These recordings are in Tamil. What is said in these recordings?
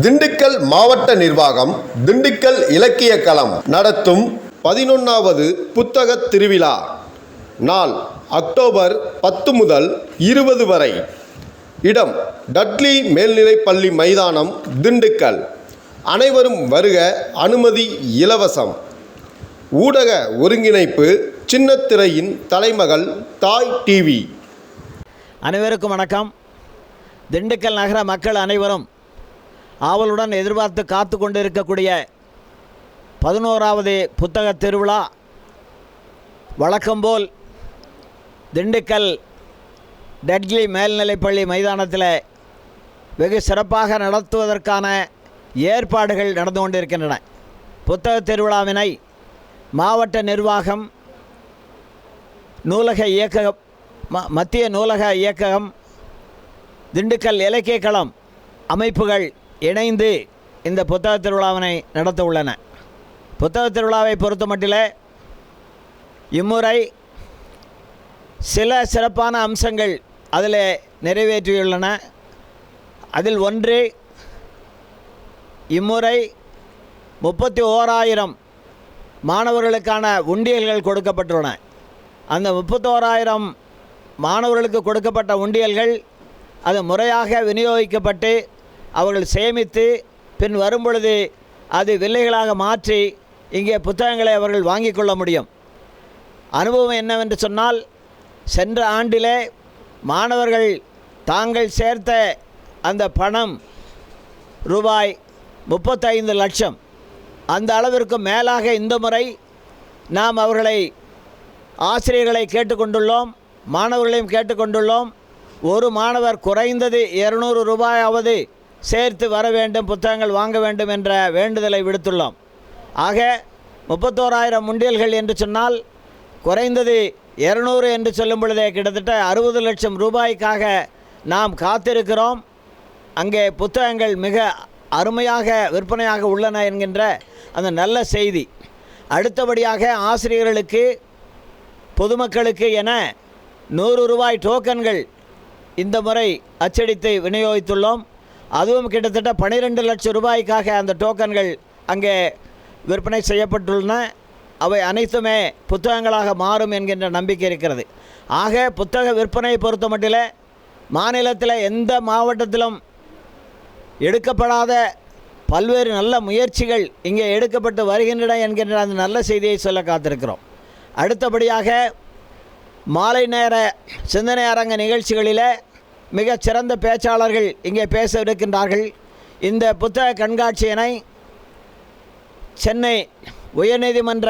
திண்டுக்கல் மாவட்ட நிர்வாகம் திண்டுக்கல் இலக்கிய களம் நடத்தும் பதினொன்றாவது புத்தக திருவிழா. நாள் அக்டோபர் பத்து முதல் இருபது வரை. இடம் டட்லி மேல்நிலைப்பள்ளி மைதானம் திண்டுக்கல். அனைவரும் வருக அனுமதி இலவசம். ஊடக ஒருங்கிணைப்பு சின்னத்திரையின் தலைமகள் தாய் டிவி. அனைவருக்கும் வணக்கம். திண்டுக்கல் நகர மக்கள் அனைவரும் ஆவலுடன் எதிர்பார்த்து காத்து கொண்டு இருக்கக்கூடிய பதினோராவது புத்தக திருவிழா. வழக்கம்போல் திண்டுக்கல் டட்லி மேல்நிலைப்பள்ளி மைதானத்தில் வெகு சிறப்பாக நடத்துவதற்கான ஏற்பாடுகள் நடந்து கொண்டிருக்கின்றன. புத்தக திருவிழாவினை மாவட்ட நிர்வாகம் நூலக இயக்ககம் ம- மத்திய நூலக இயக்ககம் திண்டுக்கல் இலக்கிய களம் அமைப்புகள் இணைந்து இந்த புத்தக திருவிழாவினை நடத்த உள்ளன புத்தக திருவிழாவை பொறுத்தமட்டில் இம்முறை சில சிறப்பான அம்சங்கள் அதில் நிறைவேற்றியுள்ளன. அதில் ஒன்று இம்முறை முப்பத்தி ஓராயிரம் மாணவர்களுக்கான உண்டியல்கள் கொடுக்கப்பட்டுள்ளன. அந்த முப்பத்தோராயிரம் மாணவர்களுக்கு கொடுக்கப்பட்ட உண்டியல்கள் அது முறையாக விநியோகிக்கப்பட்டு அவர்கள் சேமித்து பின் வரும்பொழுது அது வில்லைகளாக மாற்றி இங்கே புத்தகங்களை அவர்கள் வாங்கி கொள்ள முடியும். அனுபவம் என்னவென்று சொன்னால் சென்ற ஆண்டிலே மாணவர்கள் தாங்கள் சேர்த்த அந்த பணம் ரூபாய் முப்பத்தைந்து லட்சம். அந்த அளவிற்கு மேலாக இந்த முறை நாம் அவர்களை ஆசிரியர்களை கேட்டுக்கொண்டுள்ளோம் மாணவர்களையும் கேட்டுக்கொண்டுள்ளோம். ஒரு மாணவர் குறைந்தது இருநூறு ரூபாயாவது சேர்த்து வர வேண்டும் புத்தகங்கள் வாங்க வேண்டும் என்ற வேண்டுதலை விடுத்துள்ளோம். ஆக முப்பத்தோராயிரம் முண்டியல்கள் என்று சொன்னால் குறைந்தது இருநூறு என்று சொல்லும் பொழுதே கிட்டத்தட்ட அறுபது லட்சம் ரூபாய்க்காக நாம் காத்திருக்கிறோம். அங்கே புத்தகங்கள் மிக அருமையாக விற்பனையாக உள்ளன என்கின்ற அந்த நல்ல செய்தி. அடுத்தபடியாக ஆசிரியர்களுக்கு பொதுமக்களுக்கு என நூறு ரூபாய் டோக்கன்கள் இந்த முறை அச்சடித்து விநியோகித்துள்ளோம். அதுவும் கிட்டத்தட்ட பன்னிரெண்டு லட்சம் ரூபாய்க்காக அந்த டோக்கன்கள் அங்கே விற்பனை செய்யப்பட்டுள்ளன. அவை அனைத்துமே புத்தகங்களாக மாறும் என்கின்ற நம்பிக்கை இருக்கிறது. ஆக புத்தக விற்பனையை பொறுத்த மட்டில் மாநிலத்தில் எந்த மாவட்டத்திலும் எடுக்கப்படாத பல்வேறு நல்ல முயற்சிகள் இங்கே எடுக்கப்பட்டு வருகின்றன என்கின்ற அந்த நல்ல செய்தியை சொல்ல காத்திருக்கிறோம். அடுத்தபடியாக மாலை நேர சிந்தனை அரங்க நிகழ்ச்சிகளில் மிகச் சிறந்த பேச்சாளர்கள் இங்கே பேச இருக்கின்றார்கள். இந்த புத்தக கண்காட்சியினை சென்னை உயர்நீதிமன்ற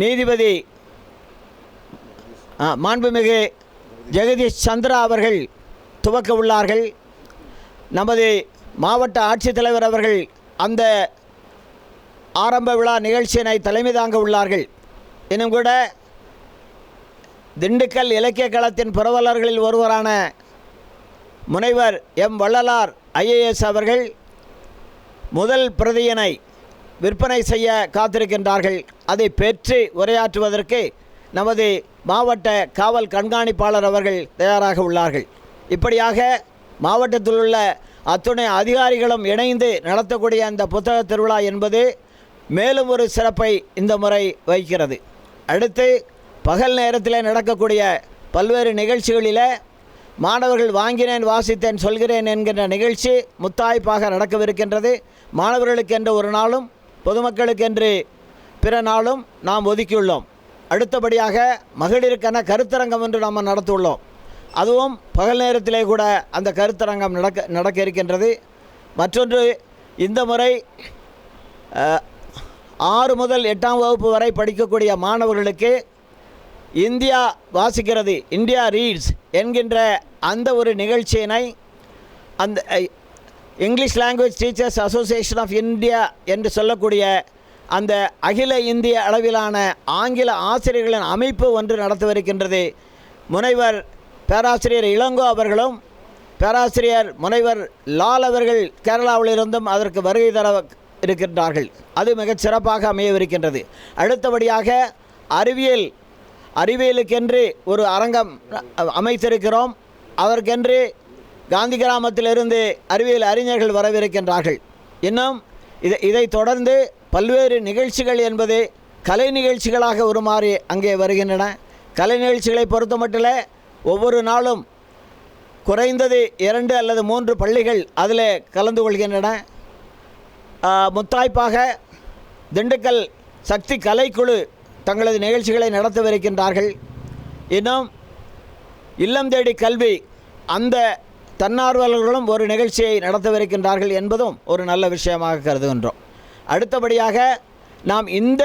நீதிபதி மாண்புமிகு ஜெகதீஷ் சந்திரா அவர்கள் துவக்க உள்ளார்கள். நமது மாவட்ட ஆட்சித்தலைவர் அவர்கள் அந்த ஆரம்ப விழா நிகழ்ச்சியினை தலைமை தாங்க உள்ளார்கள். இன்னும் கூட திண்டுக்கல் இலக்கிய களத்தின் புரவலர்களில் ஒருவரான முனைவர் எம் வள்ளலார் ஐஏஎஸ் அவர்கள் முதல் பிரதியினை விற்பனை செய்ய காத்திருக்கின்றார்கள். அதை பெற்று உரையாற்றுவதற்கு நமது மாவட்ட காவல் கண்காணிப்பாளர் அவர்கள் தயாராக உள்ளார்கள். இப்படியாக மாவட்டத்தில் உள்ள அத்துணை அதிகாரிகளும் இணைந்து நடத்தக்கூடிய அந்த புத்தக திருவிழா என்பது மேலும் ஒரு சிறப்பை இந்த முறை வைக்கிறது அடுத்து பகல் நேரத்தில் நடக்கக்கூடிய பல்வேறு நிகழ்ச்சிகளில் மாணவர்கள் வாங்கினேன் வாசித்தேன் சொல்கிறேன் என்கின்ற நிகழ்ச்சி முத்தாய்ப்பாக நடக்கவிருக்கின்றது. மாணவர்களுக்கென்று ஒரு நாளும் பொதுமக்களுக்கென்று பிற நாளும் நாம் ஒதுக்கியுள்ளோம். அடுத்தபடியாக மகளிருக்கான கருத்தரங்கம் என்று நாம் நடத்தியுள்ளோம். அதுவும் பகல் நேரத்திலே கூட அந்த கருத்தரங்கம் நடக்க நடக்க இருக்கின்றது. மற்றொன்று இந்த முறை ஆறு முதல் எட்டாம் வகுப்பு வரை படிக்கக்கூடிய மாணவர்களுக்கு இந்தியா வாசிக்கிறது இந்தியா ரீட்ஸ் என்கின்ற அந்த ஒரு நிகழ்ச்சியினை அந்த English language teachers association of India என்று சொல்லக்கூடிய அந்த அகில இந்திய அளவிலான ஆங்கில ஆசிரியர்களின் அமைப்பு ஒன்று நடத்தவிருக்கின்றது. முனைவர் பேராசிரியர் இளங்கோ அவர்களும் பேராசிரியர் முனைவர் லால் அவர்கள் கேரளாவிலிருந்தும் அதற்கு வருகை தர இருக்கின்றார்கள். அது மிகச் சிறப்பாக அமையவிருக்கின்றது. அடுத்தபடியாக அறிவியல் அறிவியலுக்கென்று ஒரு அரங்கம் அமைத்திருக்கிறோம். அதற்கென்று காந்தி கிராமத்திலிருந்து அறிவியல் அறிஞர்கள் வரவிருக்கின்றார்கள். இன்னும் இதை இதைத் தொடர்ந்து பல்வேறு நிகழ்ச்சிகள் என்பது கலை நிகழ்ச்சிகளாக உருமாறி அங்கே வருகின்றன. கலை நிகழ்ச்சிகளை பொறுத்த மட்டில் ஒவ்வொரு நாளும் குறைந்தது இரண்டு அல்லது மூன்று பள்ளிகள் அதில் கலந்து கொள்கின்றன. முத்தாய்ப்பாக திண்டுக்கல் சக்தி கலைக்குழு தங்களது நிகழ்ச்சிகளை நடத்தவிருக்கின்றார்கள். இன்னும் இல்லம் தேடி கல்வி அந்த தன்னார்வலர்களும் ஒரு நிகழ்ச்சியை நடத்தவிருக்கின்றார்கள் என்பதும் ஒரு நல்ல விஷயமாக கருதுகின்றோம். அடுத்தபடியாக நாம் இந்த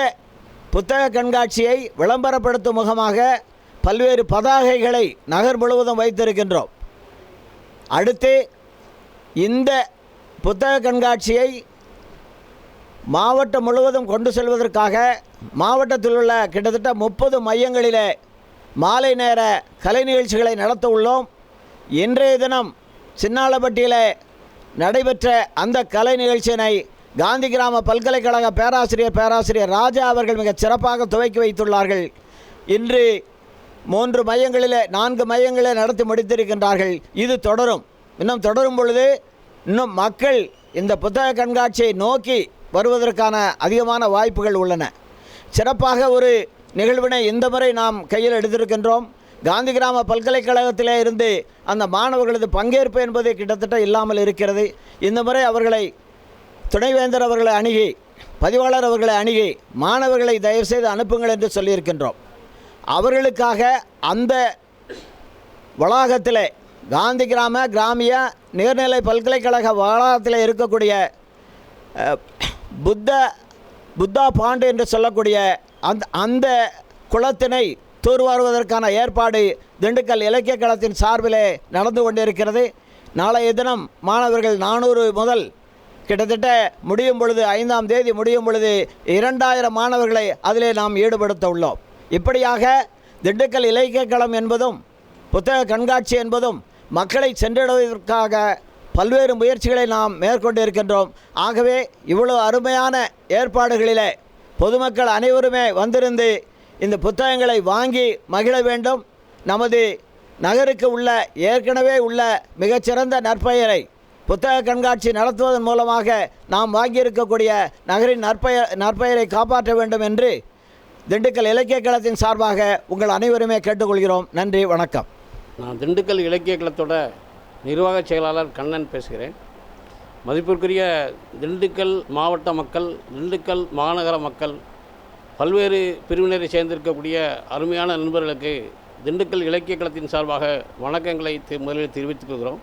புத்தக கண்காட்சியை விளம்பரப்படுத்தும் முகமாக பல்வேறு பதாகைகளை நகர் முழுவதும் வைத்திருக்கின்றோம். அடுத்து இந்த புத்தக கண்காட்சியை மாவட்டம் முழுவதும் கொண்டு செல்வதற்காக மாவட்டத்தில் உள்ள கிட்டத்தட்ட முப்பது மையங்களிலே மாலை நேர கலை நிகழ்ச்சிகளை நடத்த உள்ளோம் இன்றைய தினம் சின்னாளப்பட்டியில் நடைபெற்ற அந்த கலை நிகழ்ச்சியினை காந்தி கிராம பல்கலைக்கழக பேராசிரியர் பேராசிரியர் ராஜா அவர்கள் மிகச் சிறப்பாக துவக்கி வைத்துள்ளார்கள். இன்று மூன்று மையங்களில் நான்கு மையங்களில் நடத்தி முடித்திருக்கின்றார்கள். இது தொடரும். இன்னும் தொடரும் பொழுது இன்னும் மக்கள் இந்த புத்தக கண்காட்சியை நோக்கி வருவதற்கான அதிகமான வாய்ப்புகள் உள்ளன. சிறப்பாக ஒரு நிகழ்வினை இந்த முறை நாம் கையில் எடுத்திருக்கின்றோம். காந்தி கிராம பல்கலைக்கழகத்திலே இருந்து அந்த மாணவர்களது பங்கேற்பு என்பது கிட்டத்தட்ட இல்லாமல் இருக்கிறது. இந்த முறை அவர்களை துணைவேந்தர் அவர்களை அணுகி பதிவாளர் அவர்களை அணுகி மாணவர்களை தயவுசெய்து அனுப்புங்கள் என்று சொல்லியிருக்கின்றோம். அவர்களுக்காக அந்த வளாகத்தில் காந்தி கிராம கிராமிய நீர்நிலை பல்கலைக்கழக வளாகத்தில் இருக்கக்கூடிய புத்த புத்தா பாண்டு என்று சொல்லக்கூடிய அந்த அந்த குளத்தினை தூர்வாருவதற்கான ஏற்பாடு திண்டுக்கல் இலக்கிய களத்தின் சார்பிலே நடந்து கொண்டிருக்கிறது. நாளைய தினம் மாணவர்கள் நானூறு முதல் கிட்டத்தட்ட முடியும் பொழுது ஐந்தாம் தேதி முடியும் பொழுது இரண்டாயிரம் மாணவர்களை அதிலே நாம் ஈடுபடுத்த உள்ளோம். இப்படியாக திண்டுக்கல் இலக்கிய களம் என்பதும் புத்தக கண்காட்சி என்பதும் மக்களை சென்றடைவதற்காக பல்வேறு முயற்சிகளை நாம் மேற்கொண்டு இருக்கின்றோம் ஆகவே இவ்வளோ அருமையான ஏற்பாடுகளிலே பொதுமக்கள் அனைவருமே வந்திருந்து இந்த புத்தகங்களை வாங்கி மகிழ வேண்டும். நமது நகருக்கு உள்ள ஏற்கனவே உள்ள மிகச்சிறந்த நற்பெயரை புத்தக கண்காட்சி நடத்துவதன் மூலமாக நாம் வாங்கியிருக்கக்கூடிய நகரின் நற்பெயர் நற்பெயரை காப்பாற்ற வேண்டும் என்று திண்டுக்கல் இலக்கிய களத்தின் சார்பாக உங்கள் அனைவருமே கேட்டுக்கொள்கிறோம். நன்றி வணக்கம். நான் திண்டுக்கல் இலக்கிய களத்தோட நிர்வாக செயலாளர் கண்ணன் பேசுகிறேன். மதிப்பிற்குரிய திண்டுக்கல் மாவட்ட மக்கள் திண்டுக்கல் மாநகர மக்கள் பல்வேறு பிரிவினரை சேர்ந்திருக்கக்கூடிய அருமையான நண்பர்களுக்கு திண்டுக்கல் இலக்கிய களத்தின் சார்பாக வணக்கங்களை முதலில் தெரிவித்துக் கொள்கிறோம்.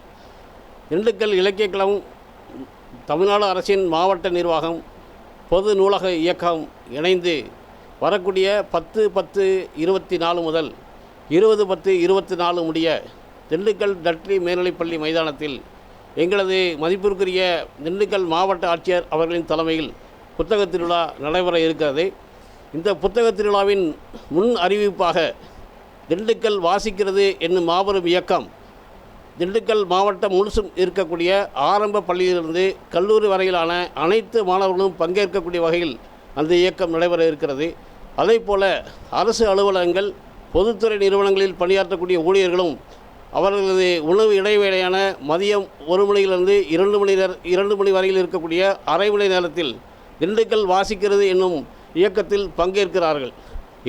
திண்டுக்கல் இலக்கிய களம் தமிழ்நாடு அரசின் மாவட்ட நிர்வாகம் பொது நூலக இயக்கம் இணைந்து வரக்கூடிய பத்து பத்து இருபத்தி நாலு முதல் இருபது பத்து இருபத்தி நாலு முடிய திண்டுக்கல் டட்லி மேல்நிலைப்பள்ளி மைதானத்தில் எங்களது மதிப்பிற்குரிய திண்டுக்கல் மாவட்ட ஆட்சியர் அவர்களின் தலைமையில் புத்தக திருவிழா நடைபெற இருக்கிறது. இந்த புத்தக திருவிழாவின் முன் அறிவிப்பாக திண்டுக்கல் வாசிக்கிறது என்னும் மாபெரும் இயக்கம் திண்டுக்கல் மாவட்டம் முழுசும் இருக்கக்கூடிய ஆரம்ப பள்ளியிலிருந்து கல்லூரி வரையிலான அனைத்து மாணவர்களும் பங்கேற்கக்கூடிய வகையில் அந்த இயக்கம் நடைபெற இருக்கிறது. அதே போல அரசு அலுவலகங்கள் பொதுத்துறை நிறுவனங்களில் பணியாற்றக்கூடிய ஊழியர்களும் அவர்களது உணவு இடைவேளையான மதியம் ஒரு மணியிலிருந்து இரண்டு மணி நேர இரண்டு மணி வரையில் இருக்கக்கூடிய அரை மணி நேரத்தில் திண்டுக்கல் வாசிக்கிறது என்னும் இயக்கத்தில் பங்கேற்கிறார்கள்.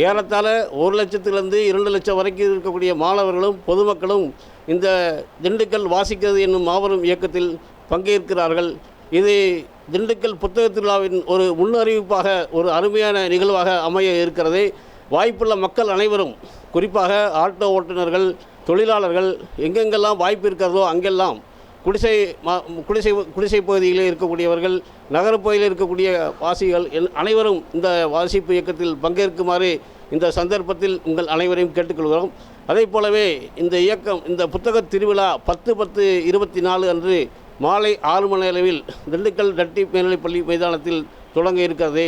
ஏறத்தாழ ஒரு லட்சத்திலிருந்து இரண்டு லட்சம் வரைக்கும் இருக்கக்கூடிய மாணவர்களும் பொதுமக்களும் இந்த திண்டுக்கல் வாசிக்கிறது என்னும் மாபெரும் இயக்கத்தில் பங்கேற்கிறார்கள். இது திண்டுக்கல் புத்தக திருவிழாவின் ஒரு முன்னறிவிப்பாக ஒரு அருமையான நிகழ்வாக அமைய இருக்கிறது. வாய்ப்புள்ள மக்கள் அனைவரும் குறிப்பாக ஆட்டோ ஓட்டுநர்கள் தொழிலாளர்கள் எங்கெங்கெல்லாம் வாய்ப்பு இருக்கிறதோ அங்கெல்லாம் குடிசை மா குடிசை குடிசை பகுதியில் இருக்கக்கூடியவர்கள் நகரப்பகுதியில் இருக்கக்கூடிய வாசிகள் அனைவரும் இந்த வாசிப்பு இயக்கத்தில் பங்கேற்குமாறு இந்த சந்தர்ப்பத்தில் உங்கள் அனைவரையும் கேட்டுக்கொள்கிறோம். அதே போலவே இந்த இயக்கம் இந்த புத்தக திருவிழா பத்து பத்து இருபத்தி நாலு அன்று மாலை ஆறு மணி அளவில் திண்டுக்கல் டட்டி மேல்நிலைப்பள்ளி மைதானத்தில் தொடங்க இருக்கிறது.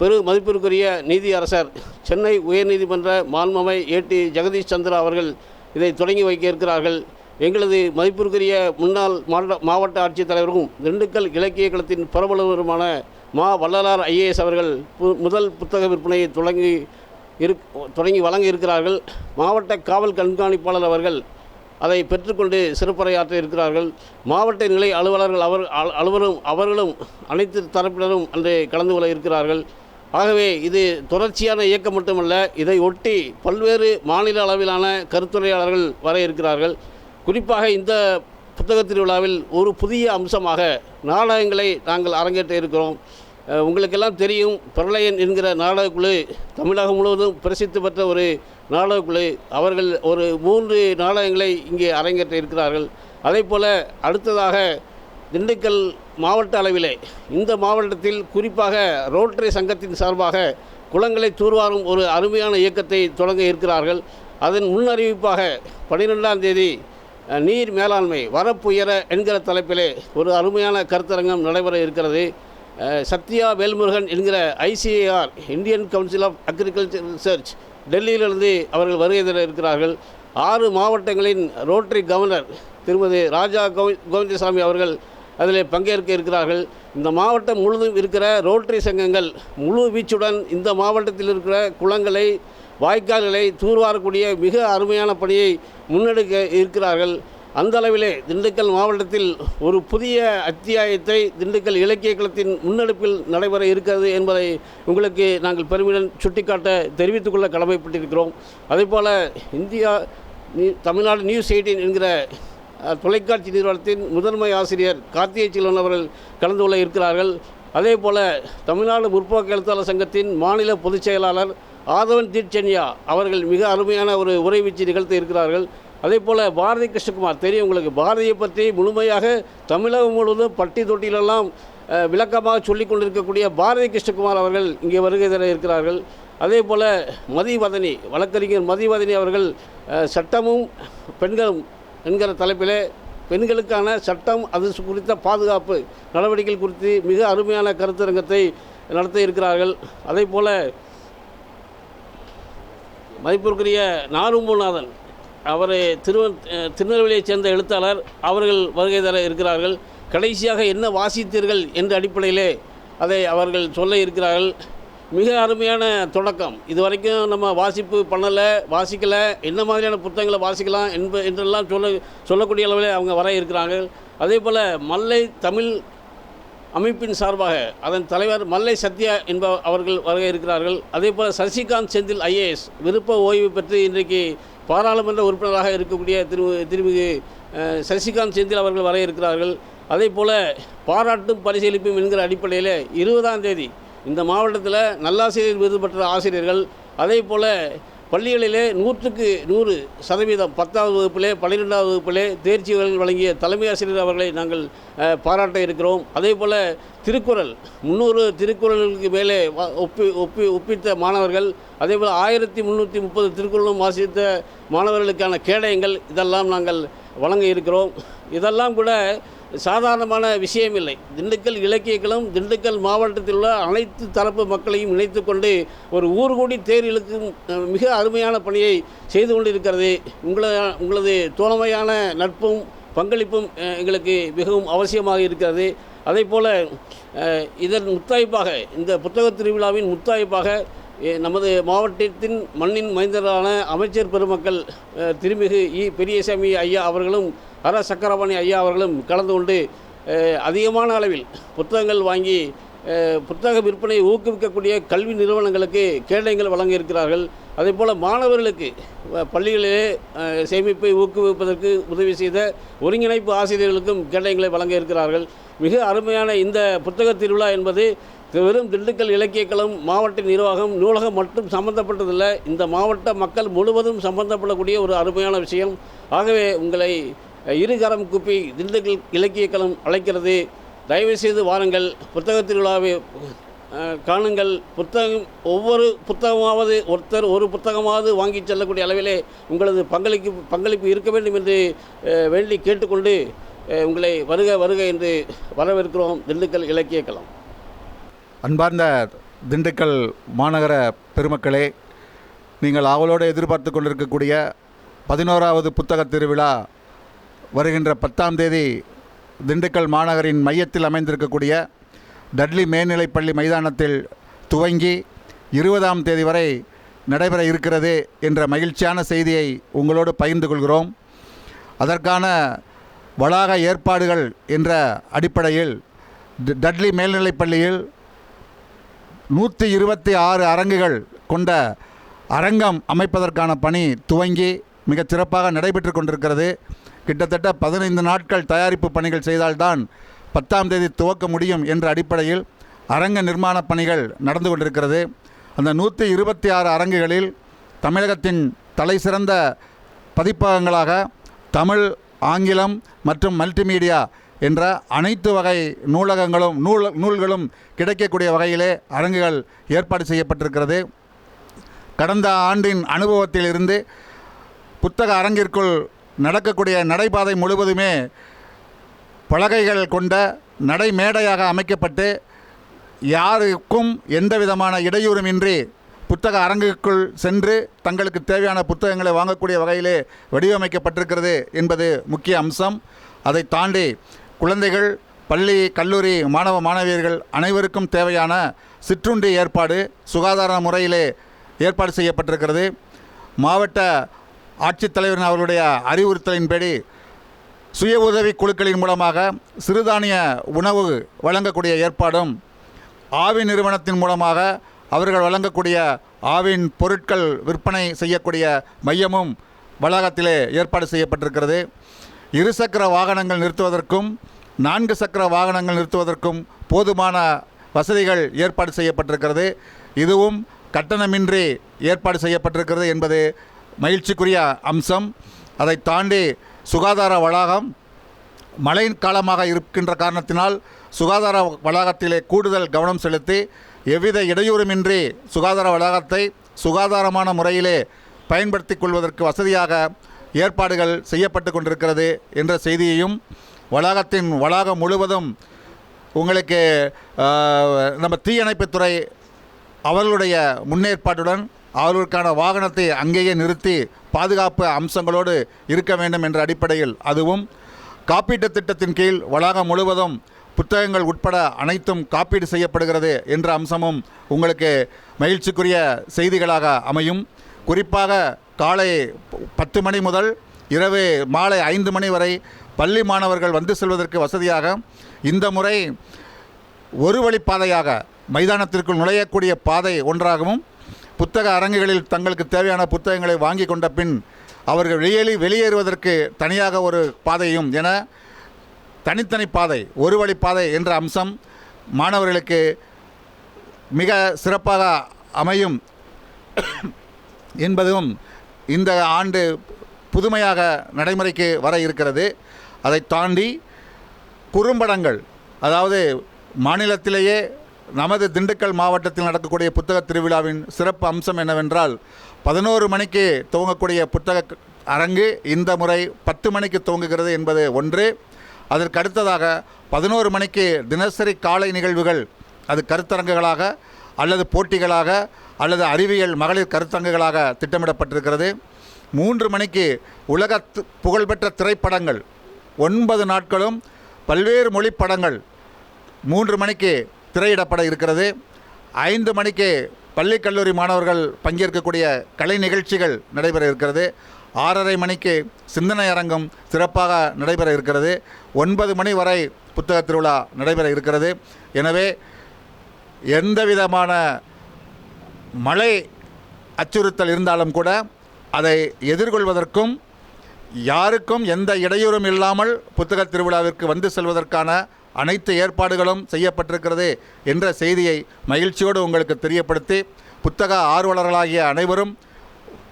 பெரு மதிப்பிற்குரிய நீதி அரசர் சென்னை உயர்நீதிமன்ற மாண்பமை ஏடி ஜெகதீஷ் சந்திரா அவர்கள் இதை தொடங்கி வைக்க இருக்கிறார்கள். எங்களது மதிப்பிற்குரிய முன்னாள் மாவட்ட மாவட்ட ஆட்சித்தலைவரும் திண்டுக்கல் இலக்கிய களத்தின் பிரபலவருமான மா வள்ளலார் ஐஏஎஸ் அவர்கள் பு- முதல் புத்தக விற்பனையை தொடங்கி இருக் தொடங்கி வழங்க இருக்கிறார்கள். மாவட்ட காவல் கண்காணிப்பாளர் அவர்கள் அதை பெற்றுக்கொண்டு சிறப்புரையாற்ற இருக்கிறார்கள். மாவட்ட நிலை அலுவலர்கள் அவர் அலுவலரும் அவர்களும் அனைத்து தரப்பினரும் அன்று கலந்து கொள்ள இருக்கிறார்கள். ஆகவே இது தொடர்ச்சியான இயக்கம் மட்டுமல்ல இதை ஒட்டி பல்வேறு மாநில அளவிலான கருத்துரையாளர்கள் வர இருக்கிறார்கள். குறிப்பாக இந்த புத்தக திருவிழாவில் ஒரு புதிய அம்சமாக நாடகங்களை நாங்கள் அரங்கேற்ற இருக்கிறோம். உங்களுக்கெல்லாம் தெரியும் பிரளயன் என்கிற நாடகக்குழு தமிழகம் முழுவதும் பிரசித்தி பெற்ற ஒரு நாடகக்குழு. அவர்கள் ஒரு மூன்று நாடகங்களை இங்கே அரங்கேற்ற இருக்கிறார்கள். அதே போல் அடுத்ததாக திண்டுக்கல் மாவட்ட அளவிலே இந்த மாவட்டத்தில் குறிப்பாக ரோட்டரி சங்கத்தின் சார்பாக குளங்களை தூர்வாரும் ஒரு அருமையான இயக்கத்தை தொடங்க இருக்கிறார்கள். அதன் முன்னறிவிப்பாக பனிரெண்டாம் தேதி நீர் மேலாண்மை வரப்புயர என்கிற தலைப்பிலே ஒரு அருமையான கருத்தரங்கம் நடைபெற இருக்கிறது. சத்யா வேல்முருகன் என்கிற ICAR Indian council of agriculture research டெல்லியிலிருந்து அவர்கள் வருகை தர இருக்கிறார்கள். ஆறு மாவட்டங்களின் ரோட்டரி கவர்னர் திருமதி ராஜா கோவி கோவிந்தசாமி அவர்கள் அதில் பங்கேற்க இருக்கிறார்கள். இந்த மாவட்டம் முழுதும் இருக்கிற ரோட்டரி சங்கங்கள் முழு வீச்சுடன் இந்த மாவட்டத்தில் இருக்கிற குளங்களை வாய்க்கால்களை தூர்வாரக்கூடிய மிக அருமையான பணியை முன்னெடுக்க இருக்கிறார்கள். அந்த அளவிலே திண்டுக்கல் மாவட்டத்தில் ஒரு புதிய அத்தியாயத்தை திண்டுக்கல் இலக்கிய களத்தின் முன்னெடுப்பில் நடைபெற இருக்கிறது என்பதை உங்களுக்கு நாங்கள் பெருமையுடன் சுட்டிக்காட்ட தெரிவித்துக்கொள்ள கடமைப்பட்டிருக்கிறோம். அதேபோல் India new- Tamil Nadu news eighteen என்கிற தொலைக்காட்சி நிறுவனத்தின் முதன்மை ஆசிரியர் கார்த்திகை செல்வன் அவர்கள் கலந்து கொள்ள இருக்கிறார்கள். அதே போல் தமிழ்நாடு முற்போக்கு எழுத்தாளர் சங்கத்தின் மாநில பொதுச் செயலாளர் ஆதவன் தீட்சன்யா அவர்கள் மிக அருமையான ஒரு உரை வீச்சு நிகழ்த்த இருக்கிறார்கள். அதே போல் பாரதி கிருஷ்ணகுமார் தெரியும் உங்களுக்கு. பாரதியை பற்றி முழுமையாக தமிழகம் முழுவதும் பட்டி தொட்டிலெல்லாம் விளக்கமாக சொல்லி கொண்டிருக்கக்கூடிய பாரதி கிருஷ்ணகுமார் அவர்கள் இங்கே வருகை தர இருக்கிறார்கள். அதே போல் மதிவதனி வழக்கறிஞர் மதிவதனி அவர்கள் சட்டமும் பெண்களும் என்கிற தலைப்பிலே பெண்களுக்கான சட்டம் அது குறித்த பாதுகாப்பு நடவடிக்கைகள் குறித்து மிக அருமையான கருத்தரங்கத்தை நடத்த இருக்கிறார்கள். அதே போல் மதிப்பிற்குரிய நாரும்பூநாதன் அவர் திரு திருநெல்வேலியைச் சேர்ந்த எழுத்தாளர் அவர்கள் வருகை தர இருக்கிறார்கள். கடைசியாக என்ன வாசித்தீர்கள் என்ற அடிப்படையிலே அதை அவர்கள் சொல்ல இருக்கிறார்கள். மிக அருமையான தொடக்கம். இது வரைக்கும் நம்ம வாசிப்பு பண்ணலை வாசிக்கலை. என்ன மாதிரியான புத்தகங்களை வாசிக்கலாம் என்ப என்றெல்லாம் சொல்ல சொல்லக்கூடிய அளவில் அவங்க வர இருக்கிறார்கள். அதே போல் மல்லை தமிழ் அமைப்பின் சார்பாக அதன் தலைவர் மல்லை சத்யா என்ப அவர்கள் வர இருக்கிறார்கள். அதே போல் சசிகாந்த் செந்தில் ஐஏஎஸ் விருப்ப ஓய்வு பெற்று இன்றைக்கு பாராளுமன்ற உறுப்பினராக இருக்கக்கூடிய திரு திருமிகு சசிகாந்த் செந்தில் அவர்கள் வர இருக்கிறார்கள். அதே போல் பாராட்டும் பரிசீலிப்பும் என்கிற அடிப்படையில் இருபதாம் தேதி இந்த மாவட்டத்தில் நல்லாசிரியர் விருது பெற்ற ஆசிரியர்கள் அதே போல் பள்ளிகளிலே நூற்றுக்கு நூறு சதவீதம் பத்தாவது வகுப்பிலே பன்னிரெண்டாவது வகுப்பிலே தேர்ச்சி வழங்கிய தலைமை ஆசிரியர் அவர்களை நாங்கள் பாராட்ட இருக்கிறோம். அதே போல் திருக்குறள் முந்நூறு திருக்குறளுக்கு மேலே ஒப்பி ஒப்பி ஒப்பித்த மாணவர்கள் அதே போல் ஆயிரத்தி முந்நூற்றி முப்பது திருக்குறளும் வாசித்த மாணவர்களுக்கான கேடயங்கள் இதெல்லாம் நாங்கள் வழங்க இருக்கிறோம். இதெல்லாம் கூட சாதாரணமான விஷயம் இல்லை திண்டுக்கல் இலக்கியங்களும் திண்டுக்கல் மாவட்டத்தில் உள்ள அனைத்து தரப்பு மக்களையும் இணைத்து கொண்டு ஒரு ஊர் கூடி தேர் இழுக்கும் மிக அருமையான பணியை செய்து கொண்டிருக்கிறது. உங்கள உங்களது தோழமையான நட்பும் பங்களிப்பும் எங்களுக்கு மிகவும் அவசியமாக இருக்கிறது. அதே போல் இதன் முத்தாய்ப்பாக இந்த புத்தக திருவிழாவின் முத்தாய்ப்பாக நமது மாவட்டத்தின் மண்ணின் மைந்தரான அமைச்சர் பெருமக்கள் திருமிகு இ. பெரியசாமி ஐயா அவர்களும் அர சக்கரபாணி ஐயா அவர்களும் கலந்து கொண்டு அதிகமான அளவில் புத்தகங்கள் வாங்கி புத்தக விற்பனையை ஊக்குவிக்கக்கூடிய கல்வி நிறுவனங்களுக்கு கேடயங்கள் வழங்கியிருக்கிறார்கள். அதே போல் மாணவர்களுக்கு பள்ளிகளிலே சேமிப்பை ஊக்குவிப்பதற்கு உதவி செய்த ஒருங்கிணைப்பு ஆசிரியர்களுக்கும் கேடயங்களை வழங்க இருக்கிறார்கள் மிக அருமையான இந்த புத்தக திருவிழா என்பது வெறும் திண்டுக்கல் இலக்கியக்களம் மாவட்ட நிர்வாகம் நூலகம் மட்டும் சம்பந்தப்பட்டதில்லை. இந்த மாவட்ட மக்கள் முழுவதும் சம்பந்தப்படக்கூடிய ஒரு அருமையான விஷயம். ஆகவே உங்களை இருகரம் குப்பி திண்டுக்கல் இலக்கிய களம் அழைக்கிறது. தயவுசெய்து வாருங்கள். புத்தக திருவிழாவை காணுங்கள். புத்தகம் ஒவ்வொரு புத்தகமாவது ஒருத்தர் ஒரு புத்தகமாவது வாங்கி செல்லக்கூடிய அளவிலே உங்களது பங்களிப்பு பங்களிப்பு இருக்க வேண்டும் என்று வேண்டி கேட்டுக்கொண்டு உங்களை வருக வருக என்று வரவேற்கிறோம். திண்டுக்கல் இலக்கிய களம். அன்பார்ந்த திண்டுக்கல் மாநகர பெருமக்களே நீங்கள் ஆவலோடு எதிர்பார்த்து கொண்டிருக்கக்கூடிய பதினோராவது புத்தக திருவிழா வருகின்ற பத்தாம் தேதி திண்டுக்கல் மாநகரின் மையத்தில் அமைந்திருக்கக்கூடிய டட்லி மேல்நிலைப்பள்ளி மைதானத்தில் துவங்கி இருபதாம் தேதி வரை நடைபெற இருக்கிறது என்ற மகிழ்ச்சியான செய்தியை உங்களோடு பகிர்ந்து கொள்கிறோம். அதற்கான வளாக ஏற்பாடுகள் என்ற அடிப்படையில் டட்லி மேல்நிலைப்பள்ளியில் நூற்றி இருபத்தி ஆறு அரங்குகள் கொண்ட அரங்கம் அமைப்பதற்கான பணி துவங்கி மிகச் சிறப்பாக நடைபெற்று கொண்டிருக்கிறது. கிட்டத்தட்ட பதினைந்து நாட்கள் தயாரிப்பு பணிகள் செய்தால்தான் பத்தாம் தேதி துவக்க முடியும் என்ற அடிப்படையில் அரங்க நிர்மாண பணிகள் நடந்து கொண்டிருக்கிறது. அந்த நூற்றி இருபத்தி ஆறு அரங்குகளில் தமிழகத்தின் தலைசிறந்த பதிப்பகங்களாக தமிழ் ஆங்கிலம் மற்றும் மல்டிமீடியா என்ற அனைத்து வகை நூலகங்களும் நூல் நூல்களும் கிடைக்கக்கூடிய வகையிலே அரங்குகள் ஏற்பாடு செய்யப்பட்டிருக்கிறது. கடந்த ஆண்டின் அனுபவத்திலிருந்து புத்தக அரங்கிற்குள் நடக்கக்கூடிய நடைபாதை முழுவதுமே பலகைகள் கொண்ட நடைமேடையாக அமைக்கப்பட்டு யாருக்கும் எந்த விதமான இடையூறுமின்றி புத்தக அரங்குக்குள் சென்று தங்களுக்கு தேவையான புத்தகங்களை வாங்கக்கூடிய வகையிலே வடிவமைக்கப்பட்டிருக்கிறது என்பது முக்கிய அம்சம். அதை தாண்டி குழந்தைகள் பள்ளி கல்லூரி மாணவ மாணவியர்கள் அனைவருக்கும் தேவையான சிற்றுண்டி ஏற்பாடு சுகாதார முறையிலே ஏற்பாடு செய்யப்பட்டிருக்கிறது. மாவட்ட ஆட்சித்தலைவரின் அவர்களுடைய அறிவுறுத்தலின்படி சுய உதவி குழுக்களின் மூலமாக சிறுதானிய உணவு வழங்கக்கூடிய ஏற்பாடும் ஆவின் நிறுவனத்தின் மூலமாக அவர்கள் வழங்கக்கூடிய ஆவின் பொருட்கள் விற்பனை செய்யக்கூடிய மையமும் வளாகத்திலே ஏற்பாடு செய்யப்பட்டிருக்கிறது. இருசக்கர வாகனங்கள் நிறுத்துவதற்கும் நான்கு சக்கர வாகனங்கள் நிறுத்துவதற்கும் போதுமான வசதிகள் ஏற்பாடு செய்யப்பட்டிருக்கிறது. இதுவும் கட்டணமின்றி ஏற்பாடு செய்யப்பட்டிருக்கிறது என்பது மகிழ்ச்சிக்குரிய அம்சம் அதை தாண்டி சுகாதார வளாகம் மழை காலமாக இருக்கின்ற காரணத்தினால் சுகாதார வளாகத்திலே கூடுதல் கவனம் செலுத்தி எவ்வித இடையூறுமின்றி சுகாதார வளாகத்தை சுகாதாரமான முறையிலே பயன்படுத்தி கொள்வதற்கு வசதியாக ஏற்பாடுகள் செய்யப்பட்டு கொண்டிருக்கிறது என்ற செய்தியையும் வளாகத்தின் வளாகம் முழுவதும் உங்களுக்கு நம்ம தீயணைப்புத்துறை அவர்களுடைய முன்னேற்பாட்டுடன் அவர்களுக்கான வாகனத்தை அங்கேயே நிறுத்தி பாதுகாப்பு அம்சங்களோடு இருக்க வேண்டும் என்ற அடிப்படையில் அதுவும் காப்பீட்டுத் திட்டத்தின் கீழ் வளாகம் முழுவதும் புத்தகங்கள் உட்பட அனைத்தும் காப்பீடு செய்யப்படுகிறது என்ற அம்சமும் உங்களுக்கு மகிழ்ச்சிக்குரிய செய்திகளாக அமையும். குறிப்பாக காலை பத்து மணி முதல் இரவு மாலை ஐந்து மணி வரை பள்ளி மாணவர்கள் வந்து செல்வதற்கு வசதியாக இந்த முறை ஒரு வழிப்பாதையாக மைதானத்திற்குள் நுழையக்கூடிய பாதை ஒன்றாகவும் புத்தக அரங்குகளில் தங்களுக்கு தேவையான புத்தகங்களை வாங்கி கொண்ட பின் அவர்கள் வெளியேறி வெளியேறுவதற்கு தனியாக ஒரு பாதையும் என தனித்தனி பாதை ஒரு வழி பாதை என்ற அம்சம் மாணவர்களுக்கு மிக சிறப்பாக அமையும் என்பதும் இந்த ஆண்டு புதுமையாக நடைமுறைக்கு வர இருக்கிறது. அதை தாண்டி குறும்படங்கள் அதாவது மாநிலத்திலேயே நமது திண்டுக்கல் மாவட்டத்தில் நடக்கக்கூடிய புத்தக திருவிழாவின் சிறப்பு அம்சம் என்னவென்றால் பதினோரு மணிக்கு துவங்கக்கூடிய புத்தக அரங்கு இந்த முறை பத்து மணிக்கு துவங்குகிறது என்பது ஒன்று. அதற்கு அடுத்ததாக பதினோரு மணிக்கு தினசரி காலை நிகழ்வுகள் அது கருத்தரங்குகளாக அல்லது போட்டிகளாக அல்லது அறிவியல் மகளிர் கருத்தரங்குகளாக திட்டமிடப்பட்டிருக்கிறது. மூன்று மணிக்கு உலக புகழ்பெற்ற திரைப்படங்கள் ஒன்பது நாட்களும் பல்வேறு மொழி படங்கள் மூன்று மணிக்கு திரையிடப்பட இருக்கிறது. ஐந்து மணிக்கு பள்ளி கல்லூரி மாணவர்கள் பங்கேற்கக்கூடிய கலை நிகழ்ச்சிகள் நடைபெற இருக்கிறது. ஆறரை மணிக்கு சிந்தனை அரங்கம் சிறப்பாக நடைபெற இருக்கிறது. ஒன்பது மணி வரை புத்தக திருவிழா நடைபெற இருக்கிறது. எனவே எந்த விதமான மழை அச்சுறுத்தல் இருந்தாலும் கூட அதை எதிர்கொள்வதற்கும் யாருக்கும் எந்த இடையூறும் இல்லாமல் புத்தக திருவிழாவிற்கு வந்து செல்வதற்கான அனைத்து ஏற்பாடுகளும் செய்யப்பட்டிருக்கிறது என்ற செய்தியை மகிழ்ச்சியோடு உங்களுக்கு தெரியப்படுத்தி புத்தக ஆர்வலர்களாகிய அனைவரும்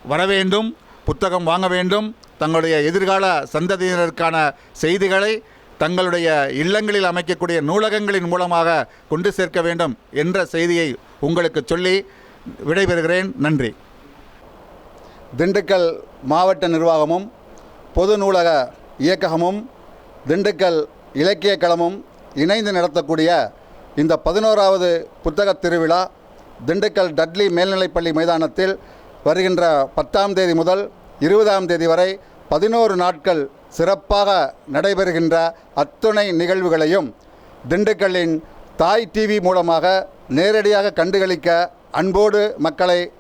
வரவேண்டும் புத்தகம் வாங்க வேண்டும் தங்களுடைய எதிர்கால சந்ததியினருக்கான செய்திகளை தங்களுடைய இல்லங்களில் அமைக்கக்கூடிய நூலகங்களின் மூலமாக கொண்டு சேர்க்க வேண்டும் என்ற செய்தியை உங்களுக்கு சொல்லி விடைபெறுகிறேன். நன்றி. திண்டுக்கல் மாவட்ட நிர்வாகமும் பொது நூலக இயக்ககமும் திண்டுக்கல் இலக்கிய களமும் இணைந்து நடத்தக்கூடிய இந்த பதினோராவது புத்தகத் திருவிழா திண்டுக்கல் டட்லி மேல்நிலைப்பள்ளி மைதானத்தில் வருகின்ற பத்தாம் தேதி முதல் இருபதாம் தேதி வரை பதினோரு நாட்கள் சிறப்பாக நடைபெறுகின்ற அத்துணை நிகழ்வுகளையும் திண்டுக்கல்லின் தாய் டிவி மூலமாக நேரடியாக கண்டுகளிக்க அன்போடு மக்களை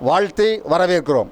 வாழ்த்தி வரவேற்கிறோம்.